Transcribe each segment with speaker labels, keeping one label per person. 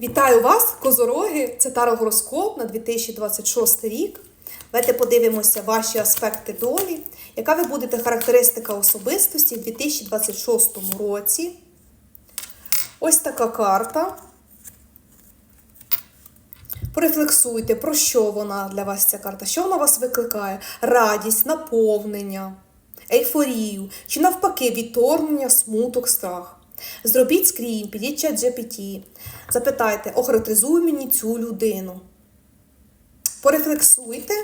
Speaker 1: Вітаю вас, козороги! Це Таро-гороскоп на 2026 рік. Давайте подивимося ваші аспекти долі. Яка ви будете характеристика особистості в 2026 році? Ось така карта. Порефлексуйте, про що вона для вас ця карта? Що вона вас викликає? Радість, наповнення, ейфорію чи навпаки відторгнення, смуток, страх. Зробіть скрін, підіть чат GPT, запитайте, охарактеризуй мені цю людину. Порефлексуйте,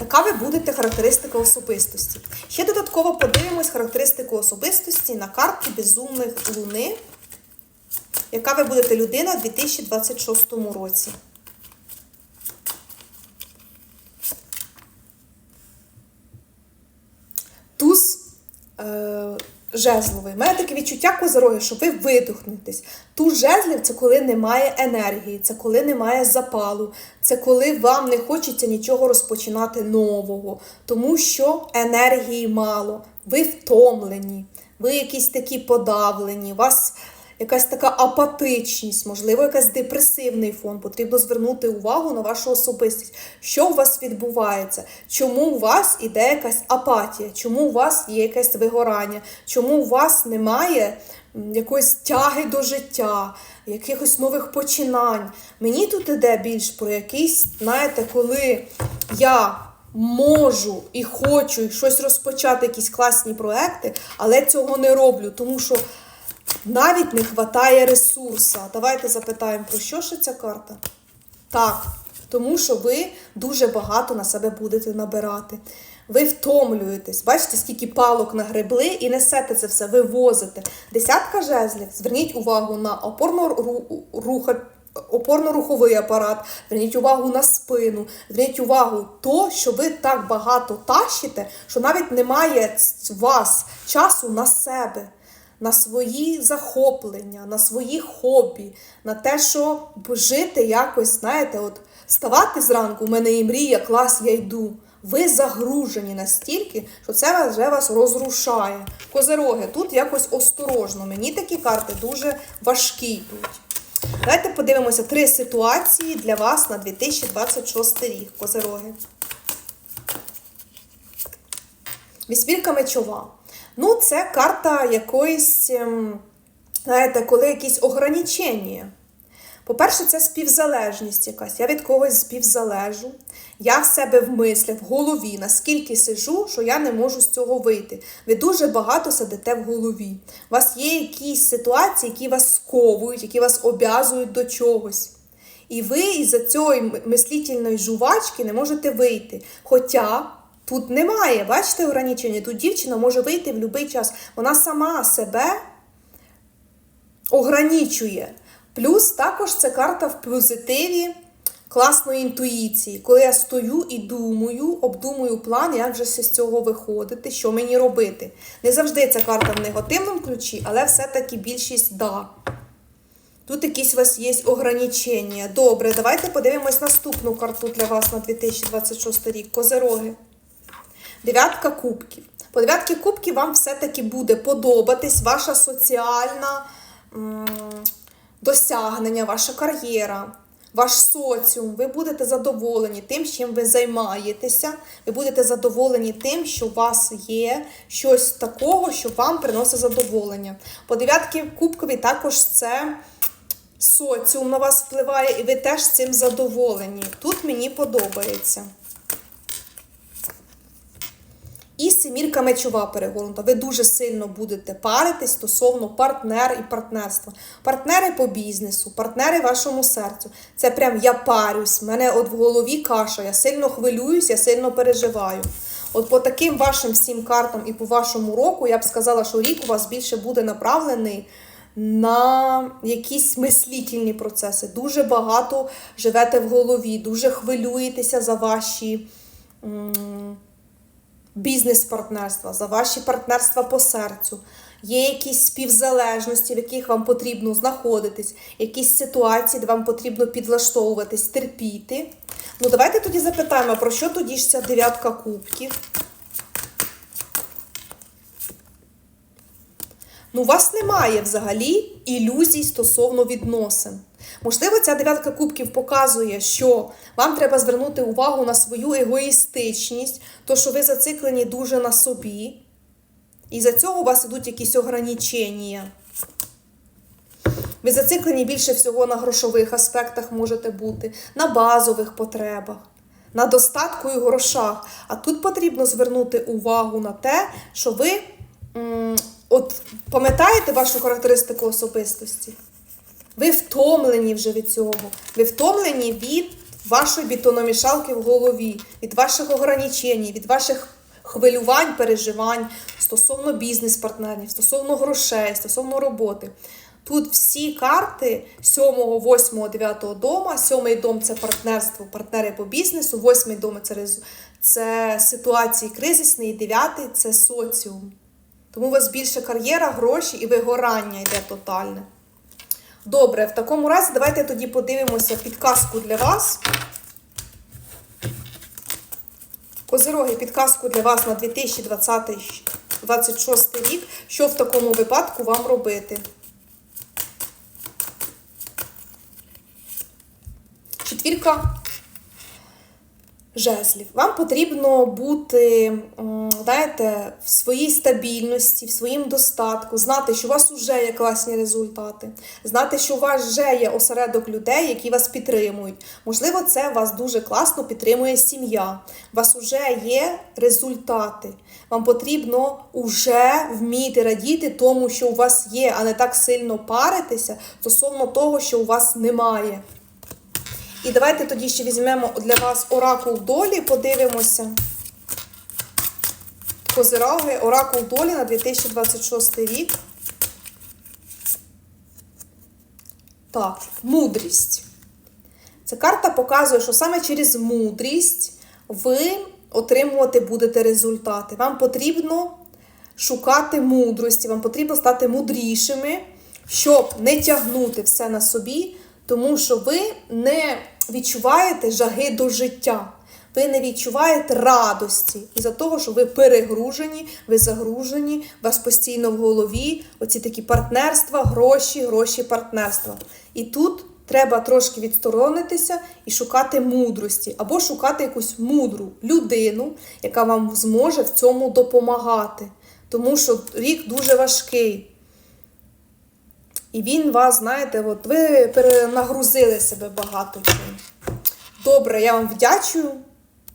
Speaker 1: яка ви будете характеристика особистості. Ще додатково подивимось характеристику особистості на карті Безумних Луни. Яка ви будете людина у 2026 році? Жезловий. У таке відчуття козороги, що ви видихнетесь. Тут жезлів це коли немає енергії, це коли немає запалу, це коли вам не хочеться нічого розпочинати нового, тому що енергії мало, ви втомлені, ви якісь такі подавлені, вас якась така апатичність, можливо, якийсь депресивний фон. Потрібно звернути увагу на вашу особистість. Що у вас відбувається? Чому у вас іде якась апатія? Чому у вас є якесь вигорання? Чому у вас немає якоїсь тяги до життя, якихось нових починань? Мені тут іде більш про якийсь, знаєте, коли я. Можу і хочу щось розпочати, якісь класні проекти, але цього не роблю, тому що навіть не вистачає ресурсу. Давайте запитаємо, про що ж ця карта? Так, тому що ви дуже багато на себе будете набирати. Ви втомлюєтесь, бачите, скільки палок нагребли і несете це все, вивозите. Десятка жезлів. Зверніть увагу на. Опорно-руховий апарат, зверніть увагу на спину, зверніть увагу то, що ви так багато тащите, що навіть немає у вас часу на себе на свої захоплення, на свої хобі, на те, що жити якось, знаєте, от вставати зранку, у мене і мрія, клас, я йду. Ви загружені настільки, що це вже вас розрушає. Козероги, тут якось осторожно. Мені такі карти дуже важкі йдуть. Давайте подивимося три ситуації для вас на 2026 рік. Козероги. Вісьмірка мечова. Ну, це карта якоїсь, ем, знаєте, коли якісь ограничення. По-перше, це співзалежність якась. Я від когось співзалежу. Я в себе в мислях, в голові, наскільки сижу, що я не можу з цього вийти. Ви дуже багато сидите в голові. У вас є якісь ситуації, які вас сковують, які вас обязують до чогось. І ви із-за цієї мислительної жувачки не можете вийти. Хоча тут немає, бачите, ограничення. Тут дівчина може вийти в будь-який час. Вона сама себе ограничує. Плюс також це карта в позитиві класної інтуїції. Коли я стою і думаю, обдумую план, як же з цього виходити, що мені робити. Не завжди ця карта в негативному ключі, але все-таки більшість да. Тут якісь у вас є ограничення. Добре, давайте подивимось наступну карту для вас на 2026 рік. Козероги. Дев'ятка кубків. По дев'ятки кубків вам все-таки буде подобатись ваша соціальна м досягнення, ваша кар'єра, ваш соціум. Ви будете задоволені тим, чим ви займаєтеся. Ви будете задоволені тим, що у вас є щось такого, що вам приносить задоволення. По дев'ятки кубкові також це. Соціум на вас впливає, і ви теж цим задоволені. Тут мені подобається. І семірка мечова перегорнута. Ви дуже сильно будете паритись стосовно партнер і партнерства. Партнери по бізнесу, партнери вашому серцю. Це прям я парюсь, мене от в голові каша, я сильно хвилююсь, я сильно переживаю. От по таким вашим всім картам і по вашому року, я б сказала, що рік у вас більше буде направлений на якісь мислительні процеси. Дуже багато живете в голові, дуже хвилюєтеся за ваші. Бізнес-партнерства, за ваші партнерства по серцю. Є якісь співзалежності, в яких вам потрібно знаходитись, якісь ситуації, де вам потрібно підлаштовуватись, терпіти. Ну, давайте тоді запитаємо, про що тоді ж ця дев'ятка кубків? Ну, у вас немає взагалі ілюзій стосовно відносин. Можливо, ця дев'ятка кубків показує, що вам треба звернути увагу на свою егоїстичність, то що ви зациклені дуже на собі, і за цього у вас ідуть якісь ограничення. Ви зациклені більше всього на грошових аспектах можете бути, на базових потребах, на достатку і грошах. А тут потрібно звернути увагу на те, що ви от пам'ятаєте вашу характеристику особистості? Ви втомлені вже від цього. Ви втомлені від вашої бетономішалки в голові, від ваших ограничень, від ваших хвилювань, переживань стосовно бізнес-партнерів, стосовно грошей, стосовно роботи. Тут всі карти 7, 8, 9 дома. Сьомий дом це партнерство, партнери по бізнесу, восьмий дом це, це ситуації кризисні, дев'ятий це соціум. Тому у вас більше кар'єра, гроші і вигорання йде тотальне. Добре, в такому разі давайте тоді подивимося підказку для вас. Козироги, підказку для вас на 2026 рік. Що в такому випадку вам робити? Четвірка жезлів. Вам потрібно бути, знаєте, в своїй стабільності, в своїм достатку, знати, що у вас вже є класні результати, знати, що у вас вже є осередок людей, які вас підтримують. Можливо, це вас дуже класно підтримує сім'я. У вас вже є результати. Вам потрібно вже вміти радіти тому, що у вас є, а не так сильно паритися стосовно того, що у вас немає. І давайте тоді ще візьмемо для вас оракул долі, подивимося. Козироги, оракул долі на 2026 рік. Так, мудрість. Ця карта показує, що саме через мудрість ви отримувати будете результати. Вам потрібно шукати мудрості, вам потрібно стати мудрішими, щоб не тягнути все на собі, тому що ви не відчуваєте жаги до життя. Ви не відчуваєте радості із-за того, що ви перегружені, ви загружені, у вас постійно в голові оці такі партнерства, гроші, гроші, партнерства. І тут треба трошки відсторонитися і шукати мудрості, або шукати якусь мудру людину, яка вам зможе в цьому допомагати. Тому що рік дуже важкий. І він вас, знаєте, от ви перенагрузили себе багато чим. Добре, я вам вдячую.